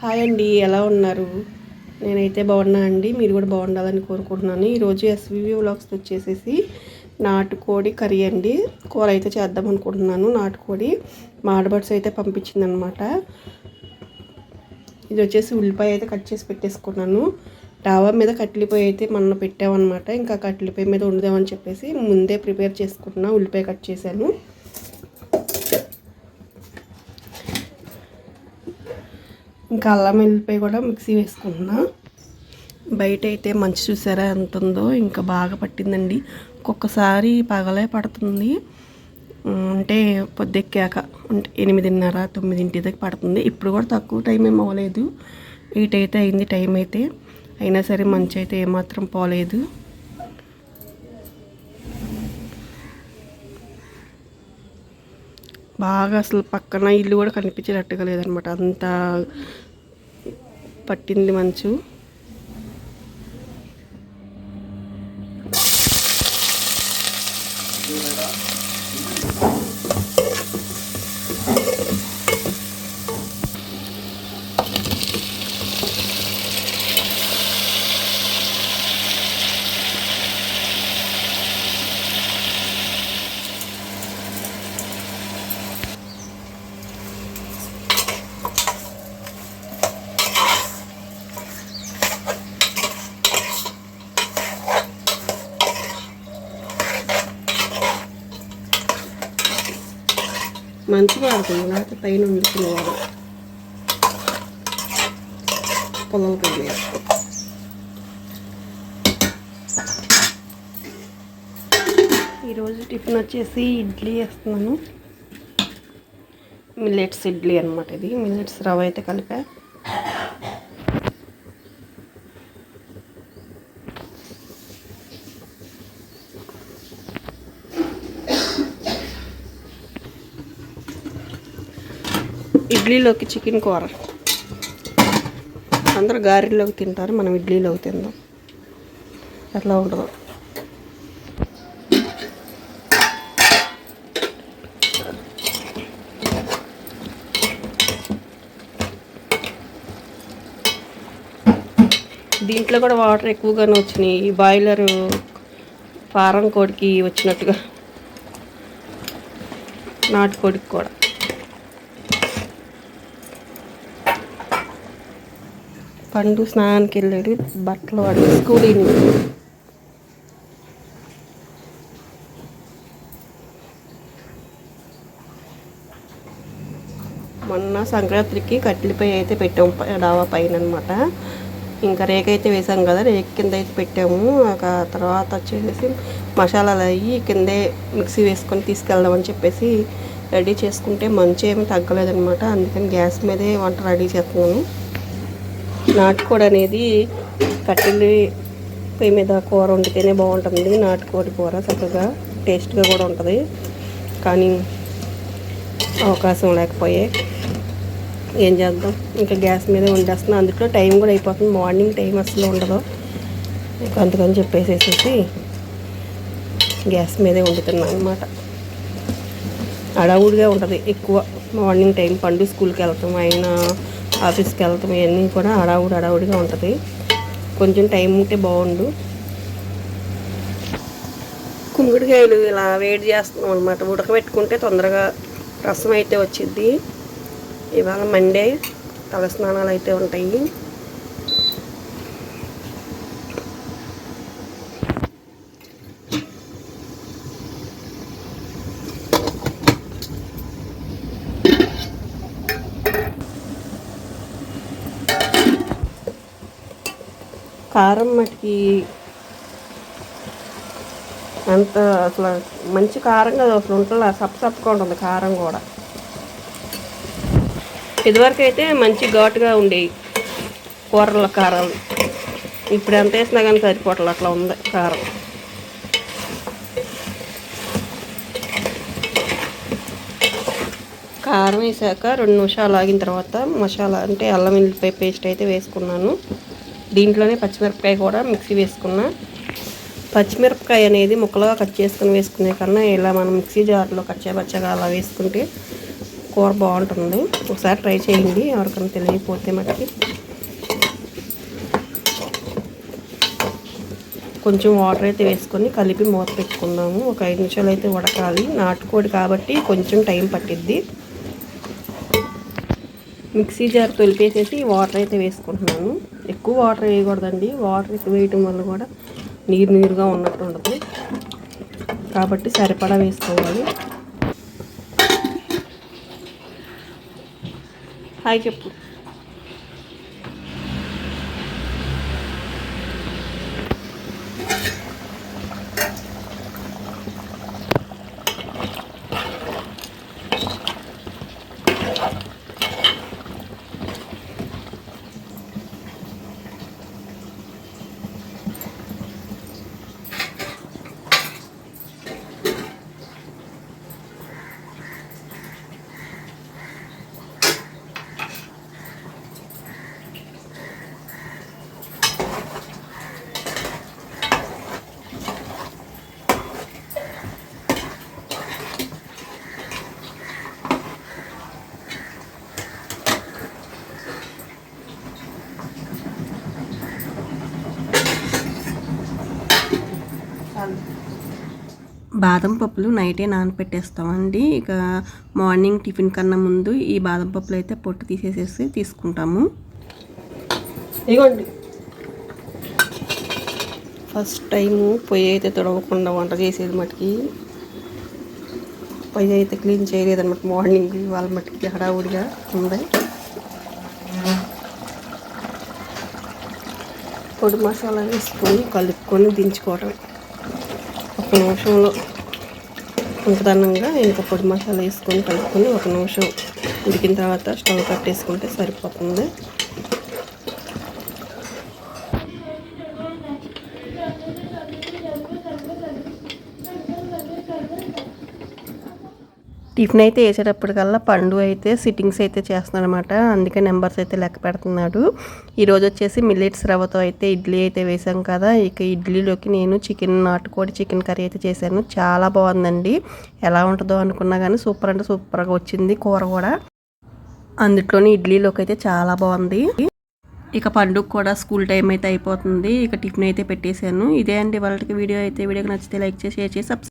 Hi అండి ఎలా ఉన్నారు? నేనైతే బాగున్నా అండి మీరు కూడా బాగుండాలని కోరుకుంటున్నాను. ఈరోజు ఎస్వివి వ్లాగ్స్ వచ్చేసేసి నాటుకోడి కర్రీ అండి. కూర అయితే చేద్దాం అనుకుంటున్నాను. నాటుకోడి మాడబడ్స్ అయితే పంపించిందనమాట. ఇది వచ్చేసి ఉల్లిపాయ అయితే కట్ చేసి పెట్టేసుకున్నాను. డాబా మీద కట్లిపోయి అయితే మొన్న పెట్టామన్నమాట. ఇంకా కట్లిపోయి మీద వండుదామని చెప్పేసి ముందే ప్రిపేర్ చేసుకుంటున్నా ఉల్లిపాయ కట్ చేశాను. ఇంకా అల్లం వెళ్ళిపోయి కూడా మిక్సీ వేసుకుంటున్నా. బయట అయితే మంచి చూసారా ఎంత ఉందో ఇంకా బాగా పట్టిందండి. ఒక్కొక్కసారి పగలే పడుతుంది. అంటే పొద్దెక్కాక అంటే ఎనిమిదిన్నర తొమ్మిదింటి దగ్గర పడుతుంది. ఇప్పుడు కూడా తక్కువ టైం ఏం అవ్వలేదు. ఎయిట్ అయితే అయింది టైం అయితే. అయినా సరే మంచి అయితే ఏమాత్రం పోలేదు. బాగా అసలు పక్కన ఇల్లు కూడా కనిపించేటట్టుగా లేదనమాట. అంత పట్టింది మంచు. మంచిగా ఆడుతుంది లేకపోతే పైన వండుకునేవాడు పొలం పెళ్ళి ఈరోజు టిఫిన్ వచ్చేసి ఇడ్లీ వేస్తున్నాను మిల్లెట్స్ ఇడ్లీ అనమాట ఇది. మిల్లెట్స్ రవ్వ అయితే కలిపా. ఇడ్లీలోకి చికెన్ కూర. అందరూ గారెలోకి తింటారు మనం ఇడ్లీలోకి తిందాం. ఎట్లా ఉండదు దీంట్లో కూడా వాటర్ ఎక్కువగానే వచ్చినాయి. ఈ బాయిలర్ ఫారం కోడికి వచ్చినట్టుగా. నాటుకోడికి కూడా. పండు స్నానానికి వెళ్ళాడు బట్టలు వాడు స్కూల్ మొన్న సంక్రాంతికి కట్టెలపై అయితే పెట్టాము డావా డాబా పైన అనమాట ఇంకా రేక అయితే వేసాం కదా రేక కింద అయితే పెట్టాము. ఒక తర్వాత వచ్చేసి మసాలాలు అయ్యి కిందే మిక్సీ వేసుకొని తీసుకెళ్దామని చెప్పేసి రెడీ చేసుకుంటే మంచి ఏమి తగ్గలేదనమాట. అందుకని గ్యాస్ మీదే వంట రెడీ చేస్తున్నాను. నాటుకోడి అనేది కట్టెలు పొయ్యి మీద కూర వండితేనే బాగుంటుంది. నాటుకోడి కూర చక్కగా టేస్ట్గా కూడా ఉంటుంది. కానీ అవకాశం లేకపోయే ఏం చేద్దాం? ఇంకా గ్యాస్ మీద వండేస్తున్నాం. అందులో టైం కూడా అయిపోతుంది. మార్నింగ్ టైం అసలు ఉండదు. ఇంకా అందుకని చెప్పేసేసి గ్యాస్ మీదే వండుతున్నాను అనమాట అడావుడిగా ఉంటుంది ఎక్కువ. మార్నింగ్ టైం పండు స్కూల్కి వెళ్తాం. అయినా ఆఫీస్కి వెళ్తాం ఇవన్నీ కూడా అడావుడు అడావుడిగా ఉంటుంది. కొంచెం టైం ఉంటే బాగుండు. కుంగుడికాయలు ఇలా వేడి చేస్తున్నాం అనమాట ఉడకబెట్టుకుంటే తొందరగా రసం అయితే వచ్చింది ఇవాళ మండే తలస్నానాలు అయితే ఉంటాయి. కారం మటుకి అంత అసలు మంచి కారం కదా అసలు ఉంటుంది? సప్ప సప్పగా ఉంటుంది కారం కూడా. ఇదివరకు అయితే మంచి ఘాటుగా ఉండేవి కూరల కారాలు ఇప్పుడు ఎంత వేసినా కానీ సరిపోవట్లేదు అట్లా ఉంది కారం. కారం వేసాక రెండు నిమిషాలు ఆగిన తర్వాత మసాలా అంటే అల్లం వెల్లిపాయ పేస్ట్ అయితే వేసుకున్నాను. దీంట్లోనే పచ్చిమిరపకాయ కూడా మిక్సీ వేసుకున్నా. పచ్చిమిరపకాయ అనేది ముక్కలుగా కట్ చేసుకుని వేసుకునే కన్నా ఇలా మనం మిక్సీ జార్లో కచ్చాపచ్చగా అలా వేసుకుంటే కూర బాగుంటుంది. ఒకసారి ట్రై చేయండి ఎవరికైనా తెలియకపోతే మనకి కొంచెం వాటర్ అయితే వేసుకొని కలిపి మూత పెట్టుకుందాము. ఒక ఐదు నిమిషాలు అయితే ఉడకాలి. నాటుకోడి కాబట్టి కొంచెం టైం పట్టిద్ది. మిక్సీ జార్ తొలిపేసేసి వాటర్ అయితే వేసుకుంటున్నాను ఎక్కువ వాటర్ వేయకూడదండి. వాటర్ వేయటం వల్ల కూడా నీరు నీరుగా ఉన్నట్టు ఉండదు కాబట్టి సరిపడా వేసుకోవాలి. హాయ్ చెప్పు. బాదం పప్పులు నైటే నానపెట్టేస్తామండి. ఇక మార్నింగ్ టిఫిన్ కన్నా ముందు ఈ బాదం పప్పులు అయితే పొట్టు తీసేసేసి తీసుకుంటాము. ఇదిగోండి ఫస్ట్ టైము పొయ్యి అయితే తొడవకుండా వంట చేసేది మటుకి. పొయ్యి అయితే క్లీన్ చేయలేదన్నమాట మార్నింగ్ వాళ్ళ మటుకి హడావుడిగా ఉంది. పొడి మసాలా వేసుకొని కలుపుకొని దించుకోవడం ఒక నిమిషంలో. ఉంకదన్నంగా ఇంకా పొడి మసాలా వేసుకొని కలుపుకొని ఒక నిమిషం ఉడికిన తర్వాత స్టవ్ కట్టేసుకుంటే సరిపోతుంది. టిఫిన్ అయితే వేసేటప్పటికల్లా పండు అయితే సిట్టింగ్స్ అయితే చేస్తున్నాడు అనమాట అందుకే నెంబర్స్ అయితే లెక్క పెడుతున్నాడు. ఈరోజు వచ్చేసి మిల్లెట్స్ రవ్వతో అయితే ఇడ్లీ అయితే వేసాం కదా. ఇక ఇడ్లీలోకి నేను చికెన్ నాటుకోడి చికెన్ కర్రీ అయితే చేశాను. చాలా బాగుందండి. ఎలా ఉంటుందో అనుకున్నా కానీ సూపర్ అంటే సూపర్గా వచ్చింది కూర కూడా. అందులోని ఇడ్లీలోకి అయితే చాలా బాగుంది. ఇక పండుగ కూడా స్కూల్ టైం అయితే అయిపోతుంది. ఇక టిఫిన్ అయితే పెట్టేశాను. ఇదే అండి వాళ్ళకి వీడియో అయితే. వీడియోకి నచ్చితే లైక్ చేసి షేర్ చేసి